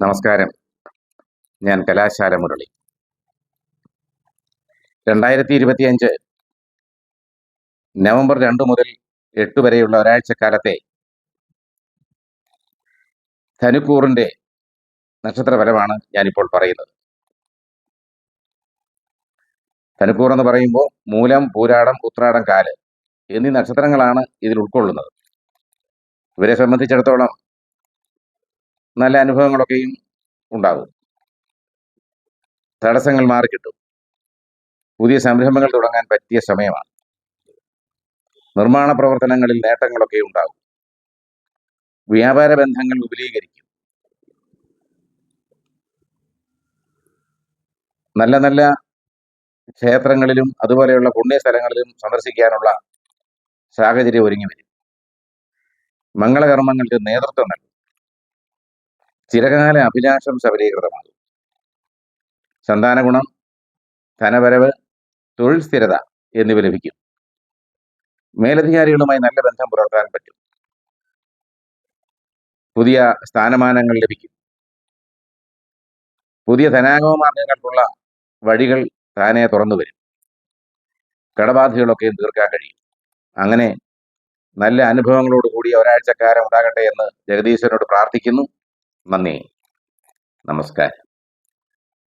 നമസ്കാരം. ഞാൻ കലാശാല മുരളി. രണ്ടായിരത്തി ഇരുപത്തിയഞ്ച് നവംബർ രണ്ട് മുതൽ എട്ട് വരെയുള്ള ഒരാഴ്ചക്കാലത്തെ ധനുക്കൂറിന്റെ നക്ഷത്രഫലമാണ് ഞാനിപ്പോൾ പറയുന്നത്. ധനുക്കൂർ എന്ന് പറയുമ്പോൾ മൂലം പൂരാടം ഉത്രാടം കാൽ എന്നീ നക്ഷത്രങ്ങളാണ് ഇതിൽ ഉൾക്കൊള്ളുന്നത്. ഇവരെ സംബന്ധിച്ചിടത്തോളം നല്ല അനുഭവങ്ങളൊക്കെയും ഉണ്ടാകും. തടസ്സങ്ങൾ മാറിക്കിട്ടും. പുതിയ സംരംഭങ്ങൾ തുടങ്ങാൻ പറ്റിയ സമയമാണ്. നിർമ്മാണ പ്രവർത്തനങ്ങളിൽ നേട്ടങ്ങളൊക്കെ ഉണ്ടാകും. വ്യാപാര ബന്ധങ്ങൾ വിപുലീകരിക്കും. നല്ല നല്ല ക്ഷേത്രങ്ങളിലും അതുപോലെയുള്ള പുണ്യ സ്ഥലങ്ങളിലും സന്ദർശിക്കാനുള്ള സാഹചര്യം ഒരുങ്ങി വരും. മംഗളകർമ്മങ്ങൾക്ക് നേതൃത്വം നൽകും. ചിരകാല അഭിലാഷം സബലീകൃതമാകും. സന്താന ഗുണം ധനവരവ് തൊഴിൽ സ്ഥിരത എന്നിവ ലഭിക്കും. മേലധികാരികളുമായി നല്ല ബന്ധം പുലർത്താൻ പറ്റും. പുതിയ സ്ഥാനമാനങ്ങൾ ലഭിക്കും. പുതിയ ധനാഗമ മാർഗങ്ങൾക്കുള്ള വഴികൾ താനെ തുറന്നു വരും. കടബാധകളൊക്കെയും തീർക്കാൻ കഴിയും. അങ്ങനെ നല്ല അനുഭവങ്ങളോട് കൂടി ഒരാഴ്ചക്കാലം ഉണ്ടാകട്ടെ എന്ന് ജഗദീശ്വരനോട് പ്രാർത്ഥിക്കുന്നു. നന്ദി. നമസ്കാരം.